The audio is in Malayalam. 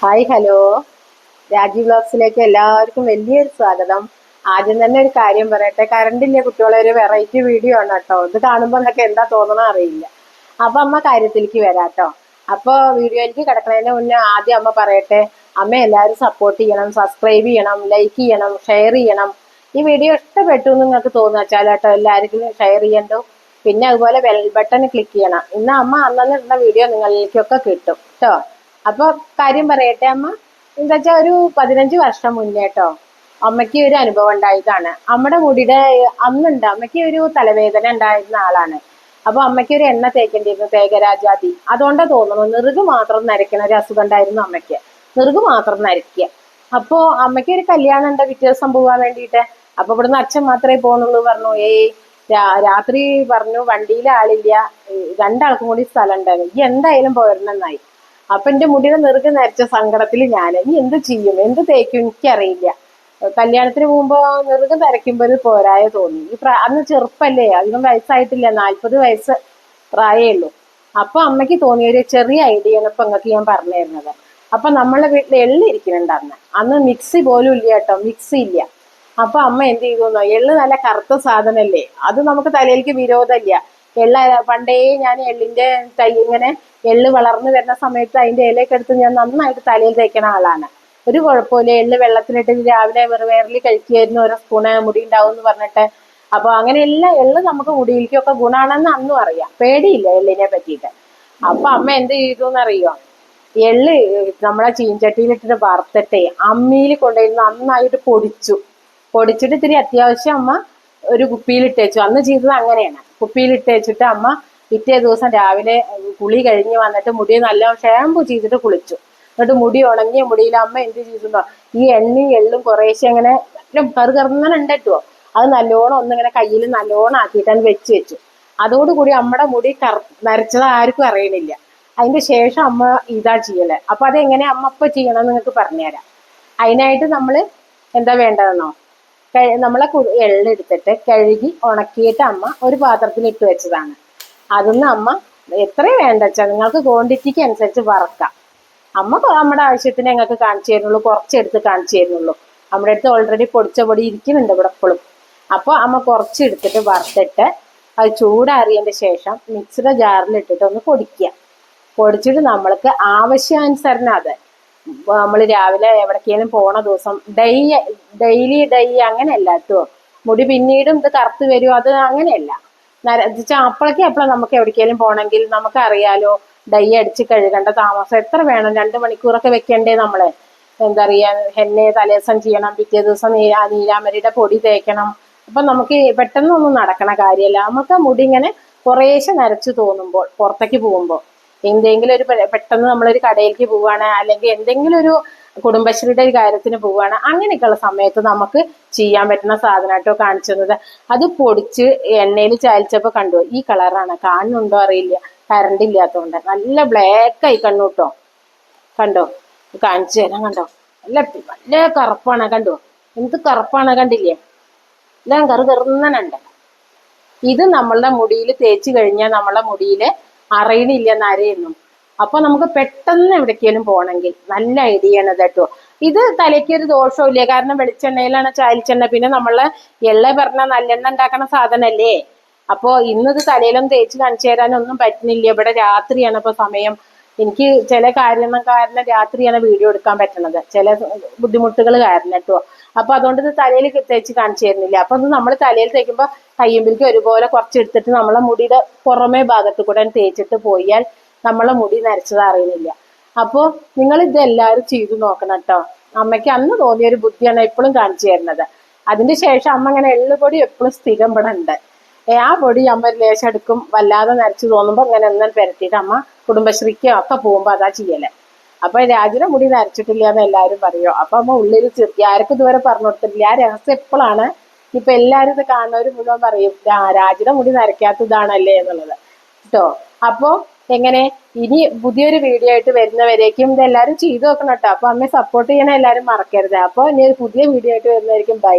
Hi hello. രാജീവ് ബ്ലോഗ്സിലേക്ക് എല്ലാവർക്കും വലിയൊരു സ്വാഗതം. ആദ്യം തന്നെ ഒരു കാര്യം പറയട്ടെ. കറണ്ടില്ലേ കുട്ടികളെ ഒരു വെറൈറ്റി വീഡിയോ ആണ് കേട്ടോ. ഇത് കാണുമ്പോൾ എന്നൊക്കെ എന്താ തോന്നണ അറിയില്ല. അപ്പൊ അമ്മ കാര്യത്തിലേക്ക് വരാട്ടോ അപ്പൊ വീഡിയോ എനിക്ക് കിടക്കുന്നതിന് മുന്നേ ആദ്യം അമ്മ പറയട്ടെ. അമ്മ എല്ലാവരും സപ്പോർട്ട് ചെയ്യണം സബ്സ്ക്രൈബ് ചെയ്യണം ലൈക്ക് ചെയ്യണം ഷെയർ ചെയ്യണം. ഈ വീഡിയോ ഇഷ്ടപ്പെട്ടു എന്ന് നിങ്ങൾക്ക് തോന്നുക വെച്ചാൽ കേട്ടോ എല്ലാവർക്കും ഷെയർ ചെയ്യണ്ടോ? പിന്നെ അതുപോലെ ബെൽ ബട്ടൺ ക്ലിക്ക് ചെയ്യണം. ഇന്ന് അമ്മ അന്നു വീഡിയോ നിങ്ങളിലേക്കൊക്കെ കിട്ടും കേട്ടോ. അപ്പൊ കാര്യം പറയട്ടെ അമ്മ? എന്താ ഒരു പതിനഞ്ച് വർഷം മുന്നേ കേട്ടോ അമ്മയ്ക്ക് ഒരു അനുഭവം ഉണ്ടായതാണ്. അമ്മയുടെ മുടിയുടെ അന്നുണ്ട് അമ്മയ്ക്ക് ഒരു തലവേദന ഉണ്ടായിരുന്ന ആളാണ്. അപ്പൊ അമ്മയ്ക്ക് ഒരു എണ്ണ തേക്കേണ്ടിയിരുന്നു തേകരാജാതി. അതുകൊണ്ടാ തോന്നുന്നു നെറുക് മാത്രം നരയ്ക്കണ ഒരു അസുഖം ഉണ്ടായിരുന്നു അമ്മയ്ക്ക്. നെറുക് മാത്രം നരയ്ക്കുക അപ്പോ അമ്മയ്ക്ക് ഒരു കല്യാണം ഉണ്ട് പിറ്റേ ദിവസം വേണ്ടിയിട്ട്? അപ്പൊ ഇവിടുന്ന് അച്ഛൻ മാത്രമേ പോണുള്ളൂ പറഞ്ഞു ഏയ് രാത്രി പറഞ്ഞു വണ്ടിയിൽ ആളില്ല രണ്ടാൾക്കും കൂടി സ്ഥലം ഉണ്ടായിരുന്നു. ഈ എന്തായാലും പോരണമെന്നായി അപ്പൊ എന്റെ മുടിയുടെ നെറുക് നരച്ച സങ്കടത്തിൽ ഞാൻ ഇനി എന്ത് ചെയ്യും? എന്ത് തേക്കും? എനിക്കറിയില്ല. കല്യാണത്തിന് പോകുമ്പോ നെറുക് തരയ്ക്കുമ്പോൾ പോരായ തോന്നി. ഈ അന്ന് ചെറുപ്പല്ലേ അധികം വയസ്സായിട്ടില്ല നാല്പത് വയസ്സ് പ്രായേ ഉള്ളൂ. അപ്പൊ അമ്മയ്ക്ക് തോന്നിയ ഒരു ചെറിയ ഐഡിയ ആണ് ഇപ്പൊ നിങ്ങൾക്ക് ഞാൻ പറഞ്ഞു തരുന്നത്. അപ്പൊ നമ്മളെ വീട്ടിൽ എള്ള് ഇരിക്കുന്നുണ്ട് അന്ന്. അന്ന് മിക്സി പോലും ഇല്ല കേട്ടോ മിക്സി ഇല്ല. അപ്പൊ അമ്മ എന്ത് ചെയ്തു? എള്ള് നല്ല കറുത്ത സാധനല്ലേ? അത് നമുക്ക് തലയിലേക്ക് വിരോധമില്ല. എള്ള പണ്ടേ ഞാൻ എള്ളിന്റെ തൈ ഇങ്ങനെ എള്ള് വളർന്നു വരുന്ന സമയത്ത് അതിന്റെ ഇലയൊക്കെ എടുത്ത് ഞാൻ നന്നായിട്ട് തലയിൽ തേക്കണ ആളാണ്. ഒരു കുഴപ്പമില്ല എള്ള് വെള്ളത്തിലിട്ട് രാവിലെ വെറുവേറിൽ കഴിക്കുമായിരുന്നു. ഓരോ സ്പൂണ് മുടി ഉണ്ടാവും എന്ന് പറഞ്ഞിട്ട്. അപ്പൊ അങ്ങനെയെല്ലാം എള്ള് നമുക്ക് മുടിയിലേക്കൊക്കെ ഗുണാണെന്ന് അന്നും അറിയാം. പേടിയില്ല എള്ളിനെ പറ്റിയിട്ട്. അപ്പൊ അമ്മ എന്ത് ചെയ്തു എന്നറിയോ എള്ള് നമ്മളെ ചീഞ്ചട്ടിയിലിട്ടിട്ട് വറുത്തിട്ടേ അമ്മിയിൽ കൊണ്ടുപോയി നന്നായിട്ട് പൊടിച്ചു. പൊടിച്ചിട്ട് ഇത്തിരി അത്യാവശ്യം അമ്മ ഒരു കുപ്പിയിൽ ഇട്ടേച്ചു അന്ന് ചെയ്തത് അങ്ങനെയാണ്. കുപ്പിയിൽ ഇട്ടേച്ചിട്ട് അമ്മ പിറ്റേ ദിവസം രാവിലെ കുളി കഴിഞ്ഞ് വന്നിട്ട് മുടി നല്ല ഷാമ്പു ചെയ്തിട്ട് കുളിച്ചു. എന്നിട്ട് മുടി ഉണങ്ങിയ മുടിയിൽ അമ്മ എന്ത് ചെയ്തെന്നോ ഈ എണ്ണയും എള്ളും കുറേശ്ശെ അങ്ങനെ നല്ല കറു കറുങ്ങനെ ഉണ്ടോ അത് നല്ലോണം ഒന്നിങ്ങനെ കയ്യിൽ നല്ലോണം ആക്കിയിട്ട് വെച്ച് വെച്ചു. അതോടുകൂടി അമ്മയുടെ മുടി കറ നരച്ചത് ആർക്കും അറിയണില്ല. അതിന്റെ ശേഷം അമ്മ ഇതാ ചെയ്യൽ. അപ്പൊ അതെങ്ങനെ അമ്മ ഇപ്പൊ ചെയ്യണം നിങ്ങൾക്ക് പറഞ്ഞുതരാം. അതിനായിട്ട് നമ്മൾ എന്താ വേണ്ടതെന്നോ? നമ്മളെ എള്ളെടുത്തിട്ട് കഴുകി ഉണക്കിയിട്ട് അമ്മ ഒരു പാത്രത്തിൽ ഇട്ട് വെച്ചതാണ്. അതിന്ന് അമ്മ എത്ര വേണ്ട നിങ്ങൾക്ക് ക്വാണ്ടിറ്റിക്ക് അനുസരിച്ച് വറക്കാം. അമ്മ നമ്മുടെ ആവശ്യത്തിന് ഞങ്ങൾക്ക് കാണിച്ചു തരുന്നുള്ളൂ. കുറച്ചെടുത്ത് കാണിച്ചു തരുന്നുള്ളൂ. നമ്മുടെ അടുത്ത് ഓൾറെഡി പൊടിച്ച പൊടി ഇരിക്കുന്നുണ്ട് ഇവിടെ എപ്പോഴും. അപ്പോൾ അമ്മ കുറച്ച് എടുത്തിട്ട് വറുത്തിട്ട് അത് ചൂടാറിയതിന്റെ ശേഷം മിക്സിയുടെ ജാറിൽ ഇട്ടിട്ട് ഒന്ന് പൊടിക്കുക. പൊടിച്ചിട്ട് നമ്മൾക്ക് ആവശ്യാനുസരണം അത്. നമ്മൾ രാവിലെ എവിടേക്കെങ്കിലും പോണ ദിവസം ഡൈ ഡെയിലി ഡൈ അങ്ങനെയല്ല കേട്ടോ. മുടി പിന്നീടും ഇത് കറുത്ത് വരും അത് അങ്ങനെയല്ല. അപ്പോഴേക്കും അപ്പോഴും നമുക്ക് എവിടേക്കെങ്കിലും പോകണമെങ്കിൽ നമുക്കറിയാലോ ഡൈ അടിച്ച് കഴുകേണ്ട താമസം എത്ര വേണം? രണ്ട് മണിക്കൂറൊക്കെ വെക്കണ്ടേ നമ്മളെ? എന്താ പറയാ ഹെന്നെ തലേസം ചെയ്യണം പിറ്റേ ദിവസം നീരാ നീരാമരിയുടെ പൊടി തേക്കണം. അപ്പൊ നമുക്ക് പെട്ടെന്നൊന്നും നടക്കണ കാര്യമല്ല നമുക്ക് മുടി ഇങ്ങനെ കുറേശ്ശെ നരച്ചു തോന്നുമ്പോൾ പുറത്തേക്ക് പോകുമ്പോൾ എന്തെങ്കിലും ഒരു പെട്ടെന്ന് നമ്മളൊരു കടയിലേക്ക് പോവുകയാണ് അല്ലെങ്കിൽ എന്തെങ്കിലും ഒരു കുടുംബശ്രീയുടെ ഒരു കാര്യത്തിന് പോവുകയാണ്. അങ്ങനെയൊക്കെയുള്ള സമയത്ത് നമുക്ക് ചെയ്യാൻ പറ്റുന്ന സാധനമായിട്ടോ കാണിച്ചു തന്നത്. അത് പൊടിച്ച് എണ്ണയിൽ ചാലിച്ചപ്പോൾ കണ്ടു. ഈ കളറാണ്. കാണുന്നുണ്ടോ അറിയില്ല. കറണ്ട് ഇല്ലാത്തതുകൊണ്ട്. നല്ല ബ്ലാക്ക് ആയി കണ്ണു കേട്ടോ. കണ്ടോ? കാണിച്ചു തരാം കണ്ടോ? നല്ല നല്ല കറുപ്പാണ്. കണ്ടോ? എന്ത് കറുപ്പാണ് കണ്ടില്ലേ? എല്ലാം കറു കറുന്നനുണ്ട് ഇത് നമ്മളുടെ മുടിയിൽ തേച്ച് കഴിഞ്ഞാൽ നമ്മളെ മുടിയിൽ അറിയണില്ല നരയൊന്നും അപ്പൊ നമുക്ക് പെട്ടെന്ന് എവിടേക്കെങ്കിലും പോകണമെങ്കിൽ നല്ല ഐഡിയ ആണ് കേട്ടോ. ഇത് തലയ്ക്ക് ഒരു ദോഷമില്ല കാരണം വെളിച്ചെണ്ണയിലാണ് ചാലിച്ചെണ്ണ. പിന്നെ നമ്മളെ എള്ള പറഞ്ഞ നല്ലെണ്ണ ഉണ്ടാക്കണ സാധനല്ലേ? അപ്പോൾ ഇന്നത് തലയിലൊന്നും തേച്ച് കാണിച്ചു തരാനൊന്നും പറ്റുന്നില്ല. ഇവിടെ രാത്രിയാണ് ഇപ്പൊ സമയം. എനിക്ക് ചില കാരണം കാരണം രാത്രിയാണ് വീഡിയോ എടുക്കാൻ പറ്റണത്. ചില ബുദ്ധിമുട്ടുകൾ കാരണം കേട്ടോ. അപ്പൊ അതുകൊണ്ട് ഇത് തലയിൽ തേച്ച് കാണിച്ചു തരുന്നില്ല. അപ്പൊ ഇത് നമ്മൾ തലയിൽ തേക്കുമ്പോൾ കയ്യുമ്പിലേക്ക് ഒരുപോലെ കുറച്ച് എടുത്തിട്ട് നമ്മളെ മുടിയുടെ പുറമേ ഭാഗത്ത് കൂടെ തേച്ചിട്ട് പോയാൽ നമ്മളെ മുടി നരച്ചത് അറിയുന്നില്ല. അപ്പോ നിങ്ങൾ ഇതെല്ലാവരും ചെയ്തു നോക്കണം കേട്ടോ അമ്മയ്ക്ക് അന്ന് തോന്നിയ ഒരു ബുദ്ധിയാണ് എപ്പോഴും കാണിച്ചു തരുന്നത്. അതിന്റെ ശേഷം അമ്മ ഇങ്ങനെ എള്ളുപൊടി എപ്പോഴും സ്ഥിരം ഇവിടെ ഉണ്ട്. ആ പൊടി അമ്മ ഒരു ലേശം എടുക്കും. വല്ലാതെ നരച്ചു തോന്നുമ്പോൾ ഇങ്ങനെ ഒന്നും പെരട്ടിയിട്ട് അമ്മ കുടുംബശ്രീക്ക് ഒക്കെ പോകുമ്പോൾ അതാ ചെയ്യൽ. അപ്പൊ രാജിനെ മുടി നരച്ചിട്ടില്ല എന്ന് എല്ലാവരും പറയോ. അപ്പൊ അമ്മ ഉള്ളിൽ ചെറുക്കി ആർക്കും ഇതുവരെ പറഞ്ഞു കൊടുത്തിട്ടില്ല. ആ രഹസ്യം എപ്പോഴാണ്? ഇപ്പൊ എല്ലാരും ഇത് കാണുന്നവർ മുഴുവൻ പറയും രാജിനെ മുടി നരയ്ക്കാത്ത ഇതാണല്ലേ എന്നുള്ളത്. കേട്ടോ അപ്പോ എങ്ങനെ? ഇനി പുതിയൊരു വീഡിയോ ആയിട്ട് വരുന്നവരേക്കും ഇതെല്ലാവരും ചെയ്തു നോക്കണം കേട്ടോ. അപ്പൊ അമ്മയെ സപ്പോർട്ട് ചെയ്യണ എല്ലാവരും മറക്കരുത്. അപ്പൊ ഇനി ഒരു പുതിയ വീഡിയോ ആയിട്ട് വരുന്നതായിരിക്കും. ബൈ